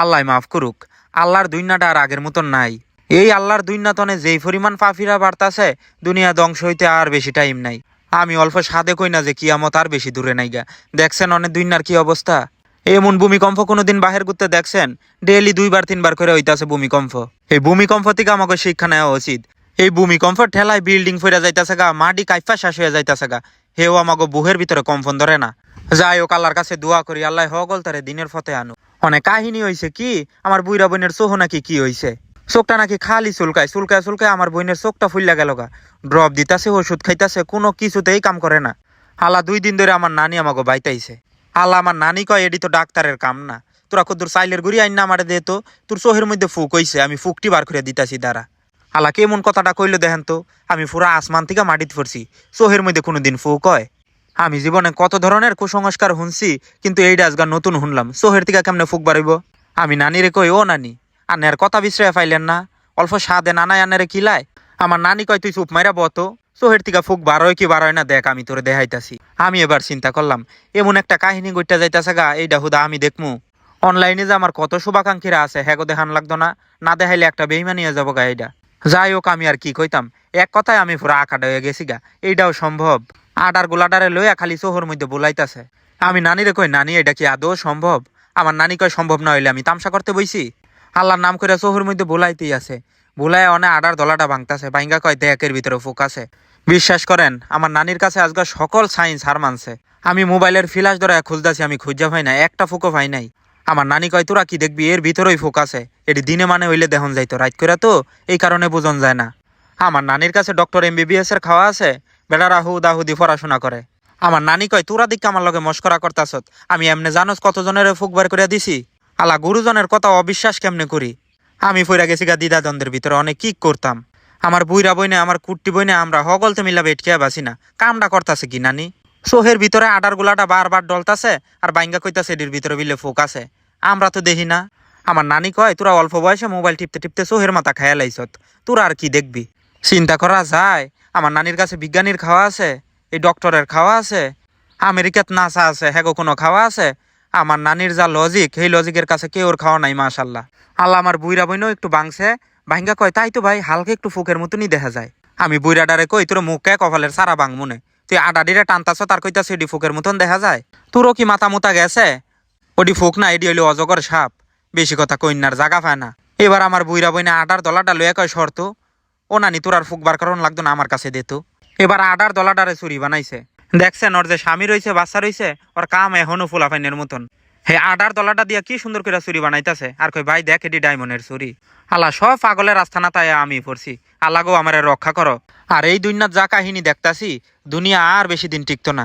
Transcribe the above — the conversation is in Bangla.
আল্লাহ মাফ করুক, আল্লাহর দুইনাটা আর আগের মতন নাই। এই আল্লাহর দুইনাতনে যেই পরিমাণ পাফিরা বাড়তাছে, দুনিয়া ধ্বংস হইতে আর বেশি টাইম নাই। আমি অল্প সাদে কই না যে কিয়ামত আর বেশি দূরে নাই গা। দেখছেন অনেক দুইনার কি অবস্থা? এমন ভূমিকম্প কোনোদিন বাহির করতে দেখছেন? ডেইলি দুইবার, তিনবার করে হইতাছে ভূমিকম্প। এই ভূমিকম্প থেকে আমাকে শিক্ষা নেওয়া উচিত। এই ভূমিকম্পের ঠেলায় বিল্ডিং ফিরে যাইতাছে গা, মাটি কাইফা শ্বাস হয়ে যাইতাছে গা। হেও আমাকে বুহের ভিতরে কম্পন ধরে না। যাই হোক আল্লাহর কাছে দোয়া করি, আল্লাহ হগল তারে দিনের ফতে আনু অনেক কাহিনী হইছে কি, আমার বুইরা বোনের চোহ নাকি কি হইছে? চোখটা নাকি খালি চুলকায় চুলকায় চুলকায় আমার বোনের চোখটা ফুললা গেল গা। ড্রপ দিতাছে, ওষুধ খাইতাছে, কোনো কিছুতেই কাম করে না। আল্লাহ দুই দিন ধরে আমার নানি আমাকে বাইতাইছে। আল্লাহ আমার নানি কয় এডি তো ডাক্তারের কাম না। তোরা কদ্দুর চাইলের গুড়ি আইন না আমারে দে তো, তোর চোহের মধ্যে ফুক হইছে, আমি ফুকটি বার করে দিতাছি, দাঁড়া। আল্লাহ কেমন কথাটা কইলো দেখেন তো, আমি পুরা আসমান থেকে মাটিতে পড়ছি চোহের মধ্যে কোনোদিন ফুক কয়। আমি জীবনে কত ধরনের কুসংস্কার শুনছি, কিন্তু এইটা আজকাল নতুন শুনলাম সোহের থেকে কেমনে ফুক বাড়িব আমি নানিরে কই, ও নানি আনের কথা বিশ্রয় পাইলেন না, অল্প সাদে নানাই আনারে কিলায়। আমার নানি কয়, তুই চুপ মাইরা বত সোহের থেকে ফুক বারোয় কি বারোয় না দেখ, আমি তোরে দেখাইতাছি। আমি এবার চিন্তা করলাম, এমন একটা কাহিনী গইটা যাইতাছে গা এইটা হুদা আমি দেখমু। অনলাইনে যে আমার কত শুভাকাঙ্ক্ষীরা আছে, হ্যাগো দেখান লাগতো না না দেখাইলে একটা বেইমানি হয়ে যাব গা এইটা যাই হোক আমি আর কি কইতাম, এক কথায় আমি পুরো আকাটা হয়ে গেছি গা, এইটাও সম্ভব। আডার গোলাডারে লইয়া খালি সোহর মধ্যে বলাইতাছে। আমি নানিরে কই, নানি, এটা কি আদৌ সম্ভব? আমার নানি কয়, সম্ভব না হইলে আমি তামসা করতে বইছি। আল্লাহর নাম করে সোহর মধ্যে বলাইতেই আছে। বলায় অনে আডার দলাটা ভাঙতাছে বাইঙ্গা কয় দেহের ভিতরে ফুক আছে। বিশ্বাস করেন, আমার নানির কাছে আজকাল সকল সাইন্স হার মানছে। আমি মোবাইলের ফিলাস ধরে খুঁজতাছি, আমি খুঁজা পাই না একটা ফুকও পাই নাই। আমার নানি কয়, তোরা কি দেখবি, এর ভিতরেই ফুক আছে। এটি দিনে মানে হইলে দেহন যাইতো, রাইত করে তো এই কারণে বোঝন যায় না। আমার নানির কাছে ডক্টর এমবিবিএস এর খাওয়া আছে বেড়ারা হু দাহুদি পড়াশোনা করে। আমার নানি কয়, তোরা দিক আমার লগে মস্করা করতাছত আমি এমনে জানোস কতজনের ফুক বার করে দিছি। আলা গুরুজনের কথা অবিশ্বাস কেমনে করি? আমি ফইরা গেছি গা দিদা দ্বন্দ্বের ভিতরে, অনেক কি করতাম। আমার বুইরা বইনে, আমার কুট্টি বইনে, আমরা হগলতে মিলা বেটকিয়া বাসি না। কামটা করতাছে কি নানি? সোহের ভিতরে আডার গুলাটা বারবার ডলতাছে, আর বাইঙ্গা কইতাছে এটির ভিতরে বিলে ফোক আছে। আমরা তো দেখি না। আমার নানি কয়, তোরা অল্প বয়সে মোবাইল টিপতে টিপতে সোহের মাথা খায়া লাইছত তোরা আর কি দেখবি? চিন্তা করা যায়, আমার নানির কাছে বিজ্ঞানীর খাওয়া আছে, এই ডক্টরের খাওয়া আছে, আমেরিকাত নাসা আছে হ্যাগো কোনো খাওয়া আছে? আমার নানির যা লজিক সেই লজিকের কাছে কেউ ওর খাওয়া নাই, মাশাল্লাহ। আল্লাহ আমার বুইরা বইনও একটু বাংছে ভাঙ্গা কয়, তাই তো ভাই, হালকা একটু ফুকের মতনই দেখা যায়। আমি বুইরা ডারে কই, তোর মুখে কপালের সারা বাং মনে? তুই আডাডিরে টানতাছ, তার কইতাছ এডি ফুকের মতন দেখা যায়? তোরও কি মাথা মুতা গেছে? ওডি ফুক না, এডি হইল অজগর সাপ। বেশি কথা কইনার জাগা পায় না। এবার আমার বুইরা বইনে আডার দলাটা লইয়া কয়, শর্ত, ও নানি তোর আর ফুক বার কারণ লাগতো না আমার কাছে দিত এবার আডার দলাডারে চুরি বানাইছে। দেখছেন, ওর যে স্বামী রইছে, বাচ্চা রইছে, ওর কাম এখনও ফুলাফাইনের মতন। হে আডার দলাটা দিয়া কি সুন্দর করে চুরি বানাইতাছে? আর কই ভাই, দেখ এটি ডায়মন্ডের চুরি। আল্লাহ, সব পাগলের রাস্তা না তাই আমি পড়ছি। আল্লাহ গো আমারে রক্ষা করো। আর এই দুনিয়ার যা কাহিনী দেখতাছি, দুনিয়া আর বেশি দিন টিকতো না।